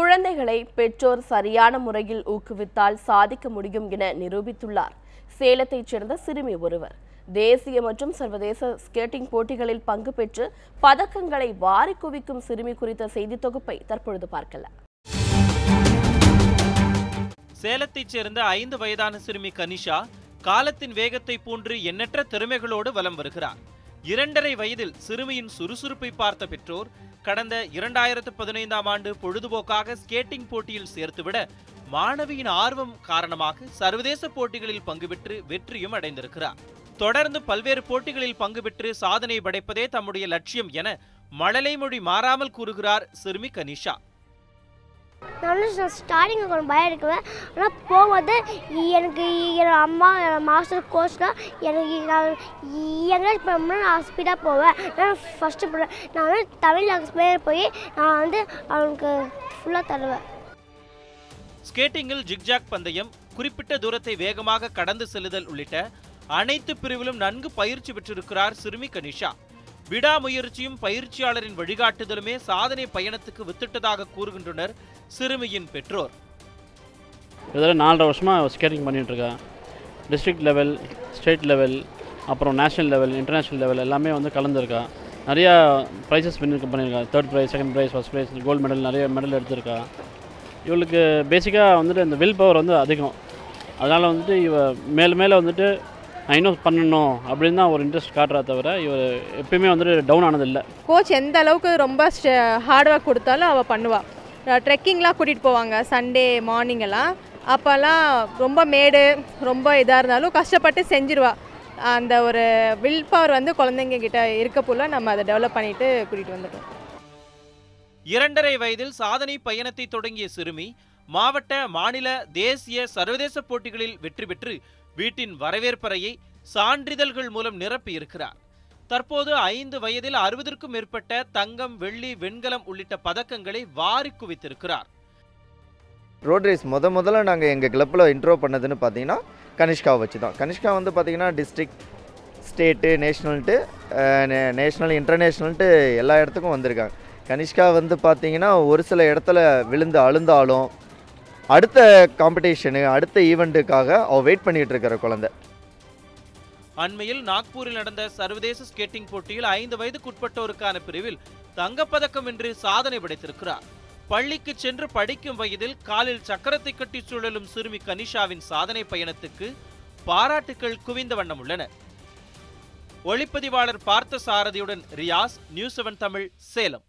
குழந்தைகளை பெற்றோர் சரியான முறையில் ஊக்குவித்தால் சாதிக்க முடியும் என நிரூபித்துள்ளார். சேலத்தைச் சேர்ந்த சிறுமி ஒருவர். தேசிய மற்றும் சர்வதேச ஸ்கேட்டிங் போட்டிகளில் பங்கு பெற்று பதக்கங்களை வாரி குவிக்கும் சிறுமி குறித்த செய்தி தொகுப்பை தற்பொழுது பார்க்கலாம். சேலத்தைச் சேர்ந்த ஐந்து வயதான சிறுமி கனிஷா காலத்தின் வேகத்தை போன்று எண்ணற்ற திறமைகளோடு வலம் வருகிறார். இரண்டரை வயதில் சிறுமியின் சுறுசுறுப்பை பார்த்த பெற்றோர் கடந்த இரண்டாயிரத்து பதினைந்தாம் ஆண்டு பொழுதுபோக்காக ஸ்கேட்டிங் போட்டியில் சேர்த்துவிட மாணவியின் ஆர்வம் காரணமாக சர்வதேச போட்டிகளில் பங்கு பெற்று வெற்றியும் அடைந்திருக்கிறார். தொடர்ந்து பல்வேறு போட்டிகளில் பங்கு பெற்று சாதனை படைப்பதே தம்முடைய லட்சியம் என மழலை மொழி மாறாமல் கூறுகிறார் சிறுமி கனிஷா. நான் ஸ்டார்டிங்கில் கொஞ்சம் பயம் இருக்குவேன் ஆனால் போகும்போது எனக்கு என்னோட அம்மா மாஸ்டர் கோச்லாம் எனக்கு நான் எங்கேயாச்சும் போனோம்னா நான் ஸ்பீடாக போவேன். நான் ஃபஸ்ட்டு போடுவேன் நான் வந்து தமிழ் எக்ஸ்பிளைனர் போய் நான் வந்து அவனுக்கு ஃபுல்லாக தருவேன். ஸ்கேட்டிங்கில் ஜிக்ஜாக் பந்தயம் குறிப்பிட்ட தூரத்தை வேகமாக கடந்து செல்லுதல் உள்ளிட்ட அனைத்து பிரிவிலும் நன்கு பயிற்சி பெற்றிருக்கிறார் சிறுமி கனிஷா. விடாமுயற்சியும் பயிற்சியாளரின் வழிகாட்டுதலுமே சாதனை பயணத்துக்கு வித்திட்டதாக கூறுகின்றனர் சிறுமியின் பெற்றோர். இதில் நாலரை வருஷமாக ஸ்கேட்டிங் பண்ணிகிட்ருக்கேன் டிஸ்ட்ரிக்ட் லெவல் ஸ்டேட் லெவல் அப்புறம் நேஷ்னல் லெவல் இன்டர்நேஷ்னல் லெவல் எல்லாமே வந்து கலந்துருக்கா. நிறையா ப்ரைஸஸ் வின் பண்ணியிருக்கா third prize second prize first prize gold medal நிறைய மெடல் எடுத்திருக்கா. இவளுக்கு பேசிக்காக வந்துட்டு இந்த வில் பவர் வந்து அதிகம். அதனால் வந்துட்டு இவ மேலே மேலே வந்துட்டு நான் இன்னும் பண்ணணும் அப்படின்னு தான் ஒரு இன்ட்ரெஸ்ட் காட்டுறா தவிர இவ எப்பயுமே வந்துட்டு டவுன் ஆனதில்லை. கோச் எந்த அளவுக்கு ரொம்ப ஹார்ட் ஒர்க் கொடுத்தாலும் அவள் பண்ணுவாள் ட்ரெக்கிங்லாம் கூட்டிகிட்டு போவாங்க சண்டே மார்னிங் எல்லாம். அப்போல்லாம் ரொம்ப மேடு ரொம்ப இதாக இருந்தாலும் கஷ்டப்பட்டு செஞ்சிருவா. அந்த ஒரு வில் பவர் வந்து குழந்தைங்க கிட்ட இருக்க போல நம்ம அதை டெவலப் பண்ணிட்டு கூட்டிகிட்டு வந்துட்டோம். இரண்டரை வயதில் சாதனை பயணத்தை தொடங்கிய சிறுமி மாவட்ட மாநில தேசிய சர்வதேச போட்டிகளில் வெற்றி பெற்று வீட்டின் வரவேற்பறையை சான்றிதழ்கள் மூலம் நிரப்பி இருக்கிறார் தற்போது ஐந்து வயதில் அறுபதற்கும் மேற்பட்ட தங்கம் வெள்ளி வெண்கலம் உள்ளிட்ட பதக்கங்களை வாரி குவித்திருக்கிறார். ரோட் ரேஸ் முத முதல்ல நாங்கள் எங்கள் கிளப்பில் இன்ட்ரோ பண்ணதுன்னு பார்த்தீங்கன்னா கனிஷ்காவை வச்சு தான் கனிஷ்கா வந்து பார்த்தீங்கன்னா district state national national international எல்லா இடத்துக்கும் வந்திருக்காங்க. கனிஷ்கா வந்து பார்த்தீங்கன்னா ஒரு சில இடத்துல விழுந்து அழுந்தாலும் அடுத்த காம்படிஷனு அடுத்த ஈவெண்ட்டுக்காக அவள் வெயிட் பண்ணிகிட்டு இருக்கிற குழந்தை. அண்மையில் நாக்பூரில் நடந்த சர்வதேச ஸ்கேட்டிங் போட்டியில் ஐந்து வயதுக்குட்பட்டோருக்கான பிரிவில் தங்கப்பதக்கம் வென்று சாதனை படைத்திருக்கிறார். பள்ளிக்கு சென்று படிக்கும் வயதில் காலில் சக்கரத்தை கட்டி சுழலும் சிறுமி கனிஷாவின் சாதனை பயணத்துக்கு பாராட்டுக்கள் குவிந்த வண்ணம் உள்ளன. ஒளிப்பதிவாளர் பார்த்த சாரதியுடன் ரியாஸ் நியூஸ் செவன் தமிழ் சேலம்.